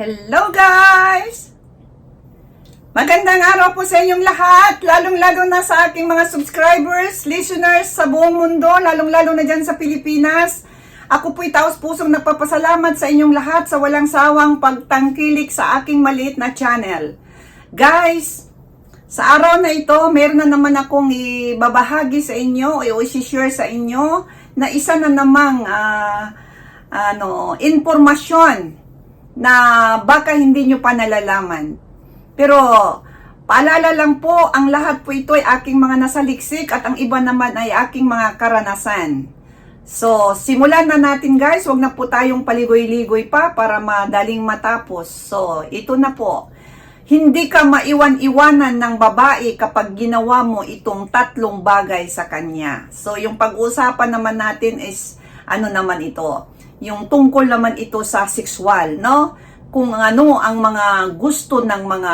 Hello guys! Magandang araw po sa inyong lahat, lalong-lalo na sa aking mga subscribers, listeners sa buong mundo, lalong-lalo na dyan sa Pilipinas. Ako po'y taos pusong nagpapasalamat sa inyong lahat sa walang sawang pagtangkilik sa aking maliit na channel. Guys, sa araw na ito, meron na naman akong ibabahagi sa inyo o i-share sa inyo na isa na namang ah, ano, informasyon na baka hindi nyo pa nalalaman. Pero, paalala lang po, ang lahat po ito ay aking mga nasaliksik at ang iba naman ay aking mga karanasan. So, simulan na natin guys. Huwag na po tayong paligoy-ligoy pa para madaling matapos. So, ito na po. Hindi ka maiwan-iwanan ng babae kapag ginawa mo itong tatlong bagay sa kanya. So, yung pag-uusapan naman natin is, ano naman ito? Yung tungkol naman ito sa sexual, no? Kung ano ang mga gusto ng mga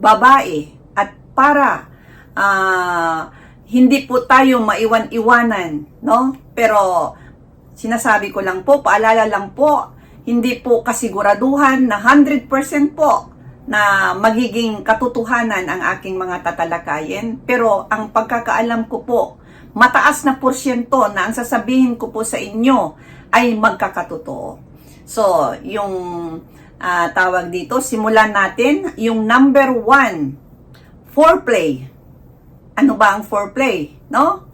babae at para ah, hindi po tayo maiwan-iwanan, no? Pero sinasabi ko lang po, paalala lang po, hindi po kasiguraduhan na 100% po na magiging katotohanan ang aking mga tatalakayin. Pero ang pagkakaalam ko po, mataas na porsyento na ang sasabihin ko po sa inyo ay magkakatotoo. So, yung ah, tawag dito, simulan natin yung number one, foreplay. Ano ba ang foreplay? No?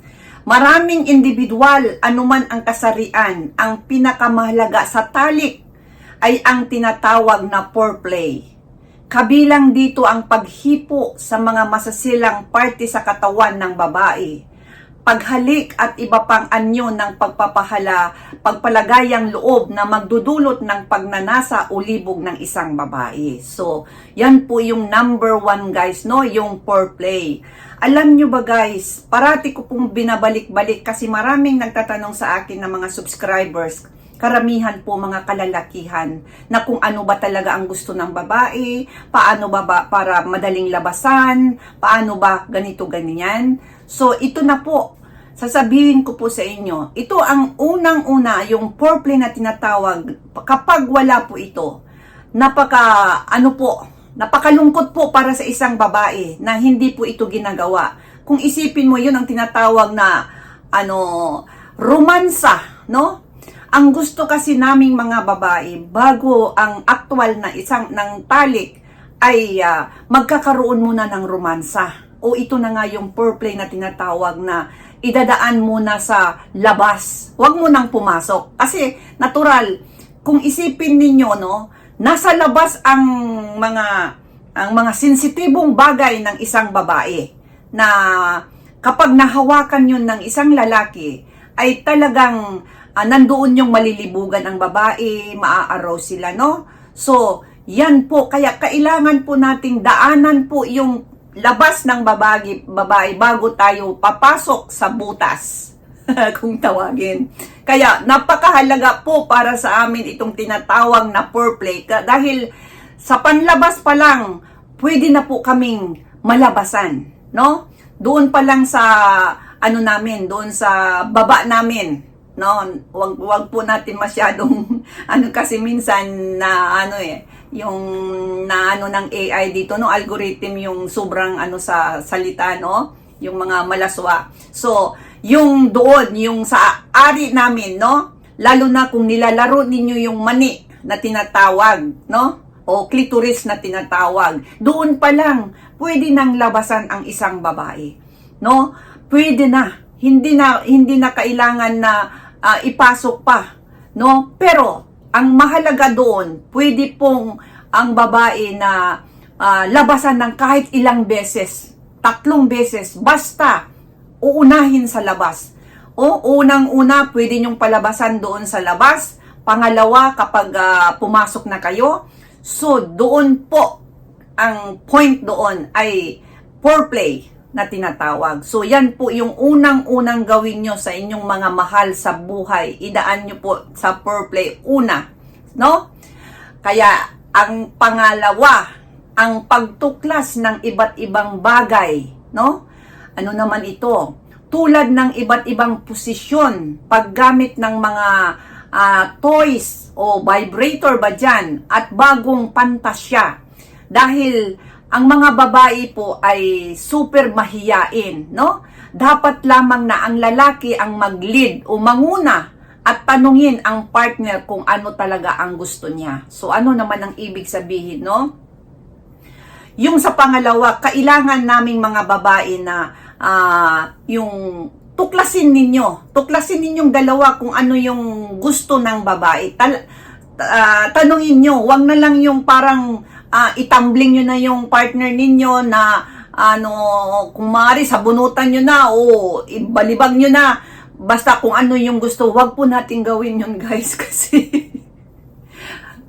Maraming individual, anuman ang kasarian, ang pinakamahalaga sa talik ay ang tinatawag na foreplay. Kabilang dito ang paghipo sa mga masasilang parte sa katawan ng babae, paghalik at iba pang anyo ng pagpapahala, pagpalagayang loob na magdudulot ng pagnanasa o libog ng isang babae. So, yan po yung number one guys, no? Yung foreplay. Alam nyo ba guys, parati ko pong binabalik-balik kasi maraming nagtatanong sa akin ng mga subscribers, karamihan po mga kalalakihan na kung ano ba talaga ang gusto ng babae, paano ba, ba para madaling labasan, paano ba ganito ganyan. So ito na po, sasabihin ko po sa inyo, ito ang unang-una, yung foreplay na tinatawag, kapag wala po ito, napaka, ano po, napakalungkot po para sa isang babae na hindi po ito ginagawa. Kung isipin mo yun ang tinatawag na, ano, romansa, no? Ang gusto kasi naming mga babae, bago ang aktual na isang ng talik, ay ah, magkakaroon muna ng romansa. O ito na nga yung foreplay na tinatawag na idadaan muna sa labas. Huwag mo nang pumasok. Kasi natural, kung isipin ninyo, no, nasa labas ang mga ang mga sensitibong bagay ng isang babae na kapag nahawakan yun ng isang lalaki ay talagang ah, nandoon yung malilibugan ang babae, maaaraw sila, no? So, yan po, kaya kailangan po nating daanan po yung labas ng babae, babae bago tayo papasok sa butas, kung tawagin. Kaya napakahalaga po para sa amin itong tinatawag na foreplay dahil sa panlabas pa lang, pwede na po kaming malabasan, no? Doon pa lang sa ano namin, doon sa baba namin, no? Wag wag po natin masyadong ano kasi minsan na ano eh, yung na ano ng AI dito no algorithm yung sobrang ano sa salita no yung mga malaswa so yung doon yung sa ari namin no lalo na kung nilalaro ninyo yung mani na tinatawag no o clitoris na tinatawag doon pa lang pwede nang labasan ang isang babae no pwede na hindi na hindi na kailangan na ah, ipasok pa no pero ang mahalaga doon, pwede pong ang babae na ah, labasan ng kahit ilang beses, tatlong beses, basta uunahin sa labas. O unang-una, pwede nyong palabasan doon sa labas. Pangalawa, kapag ah, pumasok na kayo. So, doon po, ang point doon ay foreplay na tinatawag. So, yan po yung unang-unang gawin nyo sa inyong mga mahal sa buhay. Idaan nyo po sa foreplay una. No? Kaya, ang pangalawa, ang pagtuklas ng iba't ibang bagay. No? Ano naman ito? Tulad ng iba't ibang posisyon, paggamit ng mga ah, toys o vibrator ba dyan at bagong pantasya. Dahil ang mga babae po ay super mahiyain, no? Dapat lamang na ang lalaki ang mag-lead o manguna at tanungin ang partner kung ano talaga ang gusto niya. So ano naman ang ibig sabihin, no? Yung sa pangalawa, kailangan naming mga babae na ah, yung tuklasin ninyo. Tuklasin ninyong dalawa kung ano yung gusto ng babae. Tal- ah, tanungin nyo, wag na lang yung parang ah, itambling nyo na yung partner ninyo na ano, kung maaari, sabunutan nyo na o ibalibag nyo na. Basta kung ano yung gusto, wag po natin gawin yun guys kasi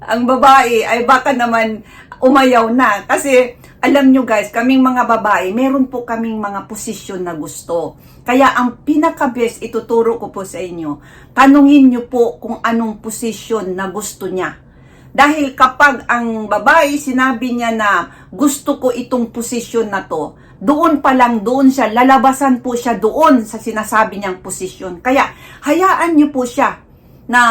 ang babae ay baka naman umayaw na. Kasi alam nyo guys, kaming mga babae, meron po kaming mga posisyon na gusto. Kaya ang pinaka-best ituturo ko po sa inyo, tanungin nyo po kung anong posisyon na gusto niya. Dahil kapag ang babae sinabi niya na gusto ko itong posisyon na to, doon pa lang doon siya, lalabasan po siya doon sa sinasabi niyang posisyon. Kaya hayaan niyo po siya na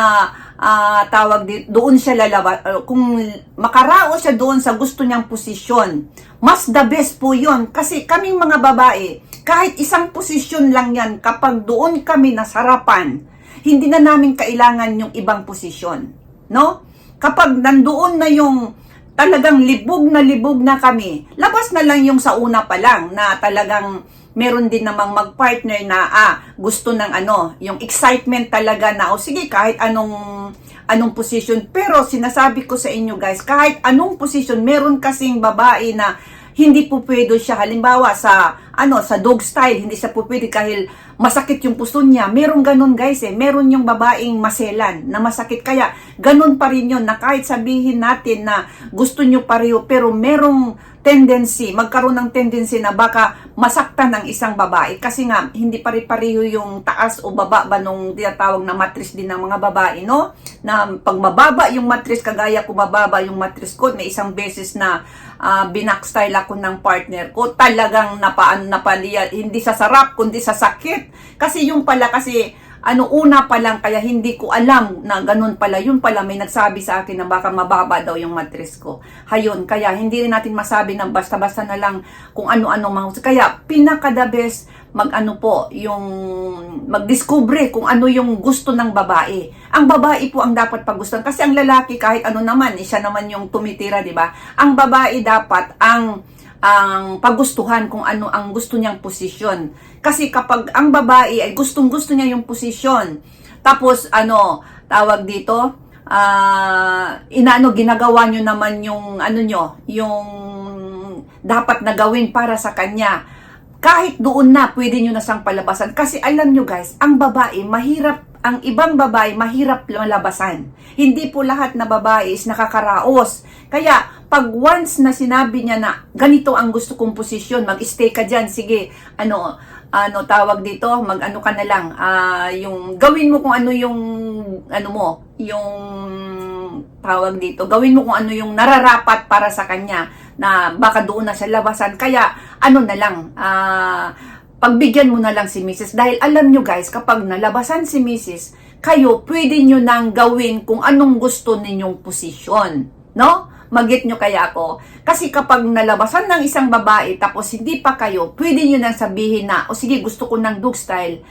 ah, tawag di, doon siya lalabas, kung makaraos siya doon sa gusto niyang posisyon, mas the best po yon Kasi kaming mga babae, kahit isang posisyon lang yan, kapag doon kami nasarapan, hindi na namin kailangan yung ibang posisyon. No? Kapag nandoon na yung talagang libog na libog na kami, labas na lang yung sa una pa lang na talagang meron din namang mag-partner na ah, gusto ng ano, yung excitement talaga na o sige kahit anong anong position. Pero sinasabi ko sa inyo guys, kahit anong position, meron kasing babae na hindi po pwede siya. Halimbawa sa ano sa dog style hindi siya po pwede kahil masakit yung puso niya. Meron ganun guys eh. Meron yung babaeng maselan na masakit. Kaya ganun pa rin yun na kahit sabihin natin na gusto nyo pareho pero merong tendency, magkaroon ng tendency na baka masaktan ng isang babae kasi nga hindi pare-pareho yung taas o baba ba nung tinatawag na matris din ng mga babae, no? Na pag mababa yung matris, kagaya ko mababa yung matris ko, may isang beses na uh, binakstyle ako ng partner ko, talagang napaan napaliya, hindi sa sarap, kundi sa sakit. Kasi yung pala kasi ano una pa lang kaya hindi ko alam na ganun pala. Yun pala may nagsabi sa akin na baka mababa daw yung mattress ko. Hayon kaya hindi rin natin masabi na basta-basta na lang kung ano-ano mga kaya pinaka the best mag ano po yung magdiskubre kung ano yung gusto ng babae. Ang babae po ang dapat pagustuhan. Kasi ang lalaki kahit ano naman eh, siya naman yung tumitira di ba? Ang babae dapat ang ang pagustuhan kung ano ang gusto niyang posisyon. Kasi kapag ang babae ay gustong-gusto niya yung posisyon, tapos ano, tawag dito, uh, inaano ginagawa niyo naman yung ano nyo, yung dapat na gawin para sa kanya. Kahit doon na, pwede nyo na sang palabasan. Kasi alam nyo guys, ang babae, mahirap ang ibang babae mahirap malabasan. Hindi po lahat na babae is nakakaraos. Kaya pag once na sinabi niya na ganito ang gusto kong posisyon, mag-stay ka diyan, sige, ano, ano tawag dito, mag-ano ka na lang, uh, yung gawin mo kung ano yung ano mo, yung tawag dito, gawin mo kung ano yung nararapat para sa kanya na baka doon na siya labasan. Kaya ano na lang, ah uh, pagbigyan mo na lang si Mrs. Dahil alam nyo guys, kapag nalabasan si Mrs., kayo pwede nyo nang gawin kung anong gusto ninyong posisyon. No? Magit nyo kaya ako. Kasi kapag nalabasan ng isang babae tapos hindi pa kayo, pwede nyo nang sabihin na, o sige gusto ko ng dog style,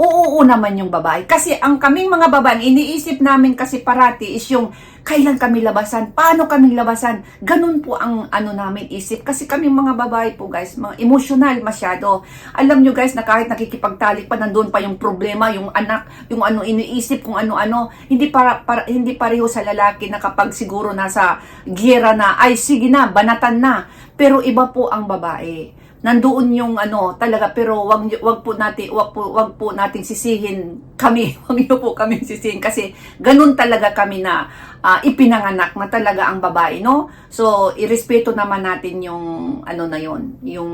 oo naman yung babae. Kasi ang kaming mga babae, iniisip namin kasi parati is yung kailan kami labasan, paano kami labasan. Ganun po ang ano namin isip. Kasi kami mga babae po guys, mga emotional masyado. Alam nyo guys na kahit nakikipagtalik pa, nandun pa yung problema, yung anak, yung ano iniisip kung ano-ano. Hindi para, para hindi pareho sa lalaki na kapag siguro nasa gira na, ay sige na, banatan na. Pero iba po ang babae nandoon yung ano talaga pero wag wag po natin wag po wag po nating sisihin kami. Wag niyo po kami sisihin kasi ganun talaga kami na uh, ipinanganak na talaga ang babae no? So irespeto naman natin yung ano na yon yung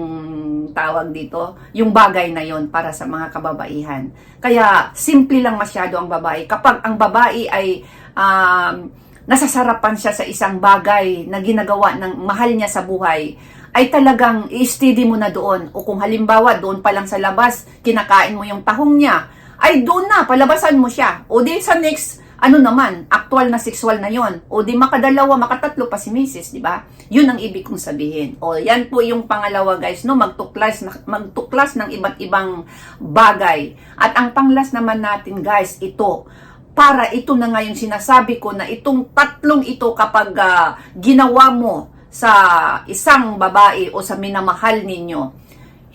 tawag dito yung bagay na yon para sa mga kababaihan. Kaya simple lang masyado ang babae. Kapag ang babae ay um, nasasarapan siya sa isang bagay na ginagawa ng mahal niya sa buhay ay talagang i-steady mo na doon. O kung halimbawa, doon pa lang sa labas, kinakain mo yung tahong niya, ay doon na, palabasan mo siya. O di sa next ano naman, actual na sexual na yon. O di makadalawa, makatatlo pa si Mrs., di ba? Yun ang ibig kong sabihin. O yan po yung pangalawa guys, no? Magtuklas, magtuklas ng iba't ibang bagay. At ang panglas naman natin guys, ito, para ito na nga yung sinasabi ko na itong tatlong ito kapag ah, ginawa mo sa isang babae o sa minamahal ninyo,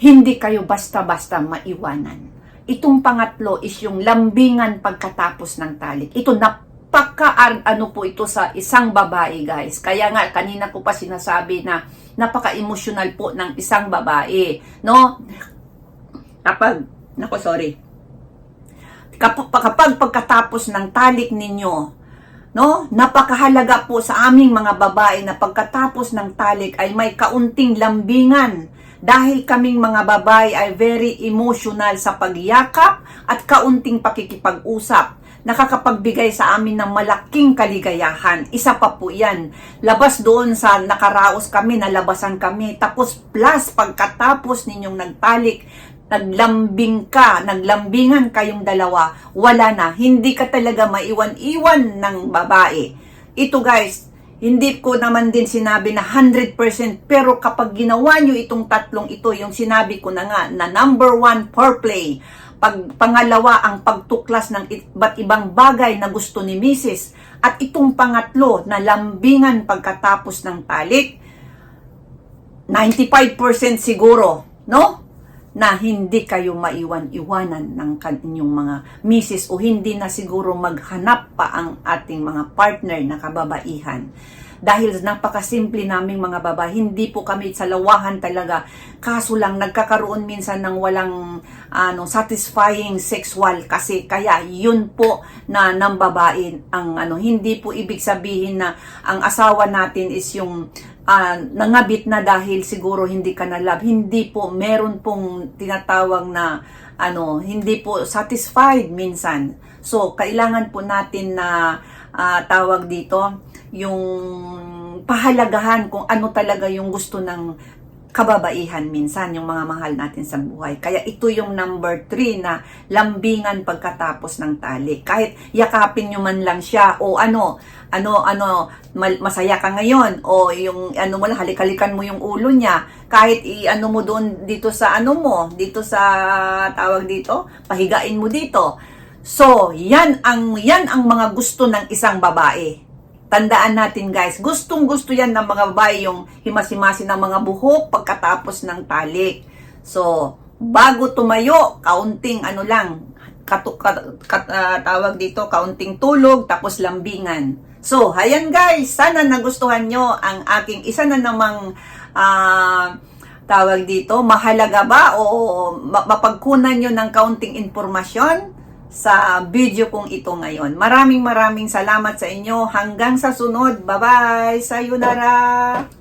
hindi kayo basta-basta maiwanan. Itong pangatlo is yung lambingan pagkatapos ng talik. Ito napaka ano po ito sa isang babae guys. Kaya nga kanina ko pa sinasabi na napaka-emotional po ng isang babae, no? Kapag nako sorry. Kapag, kapag pagkatapos ng talik ninyo, no? Napakahalaga po sa aming mga babae na pagkatapos ng talik ay may kaunting lambingan dahil kaming mga babae ay very emotional sa pagyakap at kaunting pakikipag-usap nakakapagbigay sa amin ng malaking kaligayahan. Isa pa po yan. Labas doon sa nakaraos kami, nalabasan kami. Tapos plus, pagkatapos ninyong nagtalik, naglambing ka, naglambingan kayong dalawa, wala na. Hindi ka talaga maiwan-iwan ng babae. Ito guys, hindi ko naman din sinabi na 100% pero kapag ginawa nyo itong tatlong ito, yung sinabi ko na nga na number one, foreplay. Pag, pangalawa, ang pagtuklas ng iba't ibang bagay na gusto ni Mrs. At itong pangatlo, na lambingan pagkatapos ng talik, 95% siguro, no? Na hindi kayo maiwan-iwanan ng kanyang mga misis o hindi na siguro maghanap pa ang ating mga partner na kababaihan. Dahil napakasimple naming mga babae, hindi po kami sa lawahan talaga. Kaso lang nagkakaroon minsan ng walang ano satisfying sexual kasi kaya yun po na ng babae ang ano hindi po ibig sabihin na ang asawa natin is yung ah, nangabit na dahil siguro hindi ka na love. Hindi po, meron pong tinatawag na ano, hindi po satisfied minsan. So, kailangan po natin na ah, tawag dito, yung pahalagahan kung ano talaga yung gusto ng kababaihan minsan, yung mga mahal natin sa buhay. Kaya ito yung number three na lambingan pagkatapos ng tali. Kahit yakapin nyo man lang siya o ano, ano, ano, masaya ka ngayon o yung ano mo lang, halik-halikan mo yung ulo niya. Kahit i-ano mo doon dito sa ano mo, dito sa tawag dito, pahigain mo dito. So, yan ang, yan ang mga gusto ng isang babae. Tandaan natin guys, gustong gusto yan ng mga babae yung himasimasi ng mga buhok pagkatapos ng talik. So, bago tumayo, kaunting ano lang, katu, kat, kat- ah, tawag dito, kaunting tulog, tapos lambingan. So, ayan guys, sana nagustuhan nyo ang aking isa na namang ah, tawag dito, mahalaga ba o ma- mapagkunan nyo ng kaunting informasyon sa video kong ito ngayon. Maraming maraming salamat sa inyo. Hanggang sa sunod. Bye-bye. Sayonara.